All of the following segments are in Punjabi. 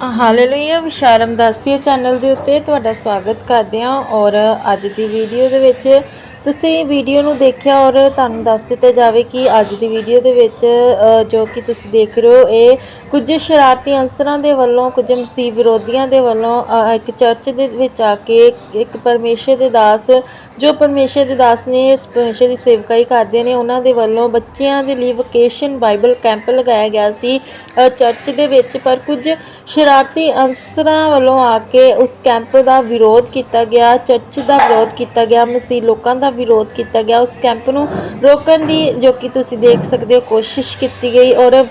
ਹਾਲੇਲੂਇਆ ਵਿਸ਼ਾਰਮ ਦਾਸੀਏ ਚੈਨਲ ਦੇ ਉੱਤੇ ਤੁਹਾਡਾ ਸਵਾਗਤ ਕਰਦੇ ਹਾਂ ਔਰ ਅੱਜ ਦੀ ਵੀਡੀਓ ਦੇ ਵਿੱਚ ਤੁਸੀਂ ਵੀਡੀਓ ਨੂੰ ਦੇਖਿਆ ਔਰ ਤੁਹਾਨੂੰ ਦੱਸ ਦਿੱਤਾ ਜਾਵੇ ਕਿ ਅੱਜ ਦੀ ਵੀਡੀਓ ਦੇ ਵਿੱਚ ਜੋ ਕਿ ਤੁਸੀਂ ਦੇਖ ਰਹੇ ਹੋ, ਇਹ ਕੁਝ ਸ਼ਰਾਰਤੀ ਅੰਸਰਾਂ ਦੇ ਵੱਲੋਂ, ਕੁਝ ਮਸੀਹ ਵਿਰੋਧੀਆਂ ਦੇ ਵੱਲੋਂ ਇੱਕ ਚਰਚ ਦੇ ਵਿੱਚ ਆ ਕੇ ਇੱਕ ਪਰਮੇਸ਼ਰ ਦੇ ਦਾਸ, ਜੋ ਪਰਮੇਸ਼ਰ ਦੇ ਦਾਸ ਨੇ, ਇਸ ਪਰਮੇਸ਼ਰ ਦੀ ਸੇਵਕਾਈ ਕਰਦੇ ਨੇ, ਉਹਨਾਂ ਦੇ ਵੱਲੋਂ ਬੱਚਿਆਂ ਦੇ ਲਈ ਵੋਕੇਸ਼ਨ ਬਾਈਬਲ ਕੈਂਪ ਲਗਾਇਆ ਗਿਆ ਸੀ ਚਰਚ ਦੇ ਵਿੱਚ। ਪਰ ਕੁਝ ਸ਼ਰਾਰਤੀ ਅੰਸਰਾਂ ਵੱਲੋਂ ਆ ਕੇ ਉਸ ਕੈਂਪ ਦਾ ਵਿਰੋਧ ਕੀਤਾ ਗਿਆ, ਚਰਚ ਦਾ ਵਿਰੋਧ ਕੀਤਾ ਗਿਆ, ਮਸੀਹ ਲੋਕਾਂ ਦਾ ਵਿਰੋਧ ਕੀਤਾ ਗਿਆ। ਉਸ ਕੈਂਪ ਨੂੰ ਰੋਕਣ ਦੀ ਜੋ ਕਿ ਤੁਸੀਂ ਦੇਖ ਸਕਦੇ ਹੋ, ਕੋਸ਼ਿਸ਼ ਕੀਤੀ ਗਈ ਔਰ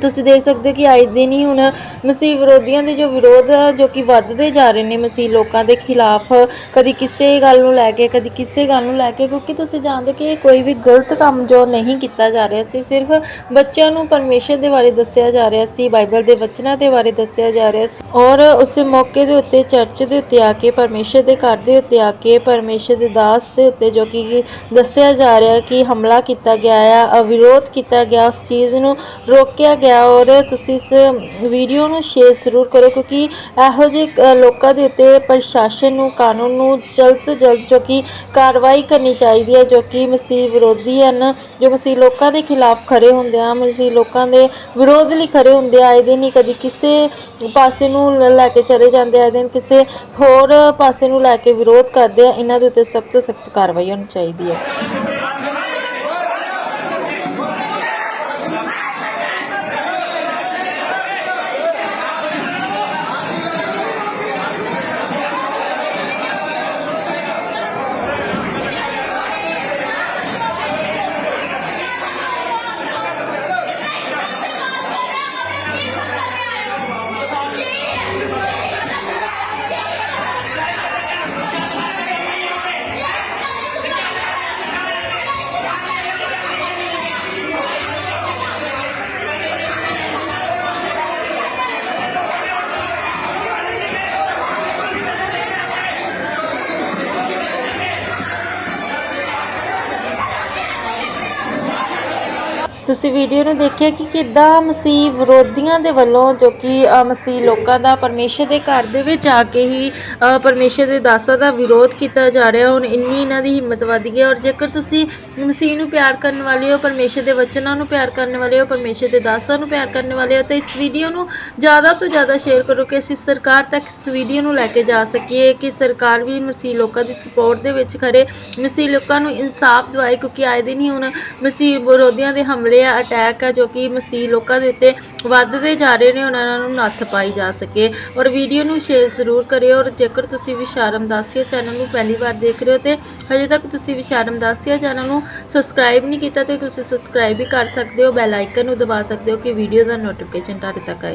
ਤੁਸੀਂ ਦੇਖ ਸਕਦੇ ਹੋ ਕਿ ਆਏ ਦਿਨ ਹੀ ਹੁਣ ਮਸੀਹ ਵਿਰੋਧੀਆਂ ਦੇ ਜੋ ਵਿਰੋਧ ਜੋ ਕਿ ਵੱਧਦੇ ਜਾ ਰਹੇ ਨੇ ਮਸੀਹ ਲੋਕਾਂ ਦੇ ਖਿਲਾਫ, ਕਦੀ ਕਿਸੇ ਗੱਲ ਨੂੰ ਲੈ ਕੇ, ਕਦੀ ਕਿਸੇ ਗੱਲ ਨੂੰ ਲੈ ਕੇ, ਕਿਉਂਕਿ ਤੁਸੀਂ ਜਾਣਦੇ ਕਿ ਇਹ ਕੋਈ ਵੀ ਗਲਤ ਕੰਮ ਜੋ ਨਹੀਂ ਕੀਤਾ ਜਾ ਰਿਹਾ ਸੀ, ਸਿਰਫ ਬੱਚਿਆਂ ਨੂੰ ਪਰਮੇਸ਼ਰ ਦੇ ਬਾਰੇ ਦੱਸਿਆ ਜਾ ਰਿਹਾ ਸੀ, ਬਾਈਬਲ ਦੇ ਵਚਨਾਂ ਦੇ ਬਾਰੇ ਦੱਸਿਆ ਜਾ ਰਿਹਾ ਸੀ ਔਰ ਉਸੇ ਮੌਕੇ ਦੇ ਉੱਤੇ, ਚਰਚ ਦੇ ਉੱਤੇ ਆ ਕੇ, ਪਰਮੇਸ਼ਰ ਦੇ ਘਰ ਦੇ ਉੱਤੇ ਆ ਕੇ, ਪਰਮੇਸ਼ਰ ਦੇ ਦਾਸ ਦੇ ਉੱਤੇ ਜੋ ਕਿ ਦੱਸਿਆ ਜਾ ਰਿਹਾ ਕਿ ਹਮਲਾ ਕੀਤਾ ਗਿਆ ਆ ਵਿਰੋਧ ਕੀਤਾ ਗਿਆ, ਉਸ ਚੀਜ਼ ਨੂੰ ਰੋਕਿਆ ਗਿਆ ਔਰ ਤੁਸੀਂ ਇਸ ਵੀਡੀਓ ਨੂੰ ਸ਼ੇਅਰ ਜ਼ਰੂਰ ਕਰੋ ਕਿਉਂਕਿ ਇਹੋ ਜਿਹੇ ਲੋਕਾਂ ਦੇ ਉੱਤੇ ਪ੍ਰਸ਼ਾਸਨ ਨੂੰ, ਕਾਨੂੰਨ ਨੂੰ ਜਲਦ ਤੋਂ ਜਲਦ ਜੋ ਕਿ ਕਾਰਵਾਈ ਕਰਨੀ ਚਾਹੀਦੀ ਹੈ, ਜੋ ਕਿ ਮਸੀਹ ਵਿਰੋਧੀ ਹਨ, ਜੋ ਮਸੀਹ ਲੋਕਾਂ ਦੇ ਖਿਲਾਫ ਖੜੇ ਹੁੰਦੇ ਆ, ਮਸੀਹ ਲੋਕਾਂ ਦੇ ਵਿਰੋਧ ਲਈ ਖੜੇ ਹੁੰਦੇ ਆਏ ਦਿਨ ਹੀ ਕਦੀ ਕਿਸੇ ਪਾਸੇ ਨੂੰ ਲ- ਲੈ ਕੇ ਚਲੇ ਜਾਂਦੇ ਆਏ ਦਿਨ ਕਿਸੇ ਹੋਰ ਪਾਸੇ ਨੂੰ ਲੈ ਕੇ ਵਿਰੋਧ ਕਰਦੇ ਆ, ਇਹਨਾਂ ਦੇ ਉੱਤੇ ਸਖਤ ਤੋਂ ਸਖਤ ਕਾਰਵਾਈ ਹੋਣੀ ਚਾਹੀਦੀ ਹੈ। ਤੁਸੀਂ ਵੀਡੀਓ ਨੂੰ ਦੇਖਿਆ ਕਿ ਕਿੱਦਾਂ ਮਸੀਹ ਵਿਰੋਧੀਆਂ ਦੇ ਵੱਲੋਂ ਜੋ ਕਿ ਮਸੀਹ ਲੋਕਾਂ ਦਾ ਪਰਮੇਸ਼ਰ ਦੇ ਘਰ ਦੇ ਵਿੱਚ ਆ ਕੇ ਹੀ ਅ, ਪਰਮੇਸ਼ਰ ਦੇ ਦਾਸਾਂ ਦਾ ਵਿਰੋਧ ਕੀਤਾ ਜਾ ਰਿਹਾ ਹੁਣ ਇੰਨੀ ਇਹਨਾਂ ਦੀ ਹਿੰਮਤ ਵੱਧ ਗਈ ਹੈ। ਔਰ ਜੇਕਰ ਤੁਸੀਂ ਮਸੀਹ ਨੂੰ ਪਿਆਰ ਕਰਨ ਵਾਲੇ ਹੋ ਪਰਮੇਸ਼ਰ ਦੇ ਵਚਨਾਂ ਨੂੰ ਪਿਆਰ ਕਰਨ ਵਾਲੇ ਹੋ ਪਰਮੇਸ਼ਰ ਦੇ ਦਾਸਾਂ ਨੂੰ ਪਿਆਰ ਕਰਨ ਵਾਲੇ ਹੋ ਤਾਂ ਇਸ ਵੀਡੀਓ ਨੂੰ ਜ਼ਿਆਦਾ ਤੋਂ ਜ਼ਿਆਦਾ ਸ਼ੇਅਰ ਕਰੋ ਕਿ ਅਸੀਂ ਸਰਕਾਰ ਤੱਕ ਇਸ ਵੀਡੀਓ ਨੂੰ ਲੈ ਕੇ ਜਾ ਸਕੀਏ ਕਿ ਸਰਕਾਰ ਵੀ ਮਸੀਹ ਲੋਕਾਂ ਦੀ ਸਪੋਰਟ ਦੇ ਵਿੱਚ ਖਰੇ ਮਸੀਹ ਲੋਕਾਂ ਨੂੰ ਇਨਸਾਫ ਦਿਵਾਏ ਕਿਉਂਕਿ ਆਏ ਦਿਨ ਹੀ ਹੁਣ ਮਸੀਹ ਵਿਰੋਧੀਆਂ ਦੇ ਹਮਲੇ ਆ ਅਟੈਕ ਆ, ਜੋ ਕਿ ਮਸੀਹ ਲੋਕਾਂ ਦੇ ਉੱਤੇ ਵੱਧਦੇ ਜਾ ਰਹੇ ਨੇ, ਉਹਨਾਂ ਨੂੰ ਨੱਥ ਪਾਈ ਜਾ ਸਕੇ। ਔਰ ਵੀਡੀਓ ਨੂੰ ਸ਼ੇਅਰ ਜ਼ਰੂਰ ਕਰਿਓ ਔਰ ਜੇਕਰ ਤੁਸੀਂ ਵਿਸ਼ਾਰਮ ਦਾਸੀਆ ਚੈਨਲ ਨੂੰ ਪਹਿਲੀ ਵਾਰ ਦੇਖ ਰਹੇ ਹੋ ਤੇ ਹਜੇ ਤੱਕ ਤੁਸੀਂ ਵਿਸ਼ਾਰਮ ਦਾਸੀਆ ਚੈਨਲ ਨੂੰ ਸਬਸਕ੍ਰਾਈਬ ਨਹੀਂ ਕੀਤਾ ਤੇ ਤੁਸੀਂ ਸਬਸਕ੍ਰਾਈਬ ਵੀ ਕਰ ਸਕਦੇ ਹੋ ਬੈਲ ਆਈਕਨ ਨੂੰ ਦਬਾ ਸਕਦੇ ਹੋ ਕਿ ਵੀਡੀਓ ਦਾ ਨੋਟੀਫਿਕੇਸ਼ਨ ਤੁਹਾਡੇ ਤੱਕ ਆਏ।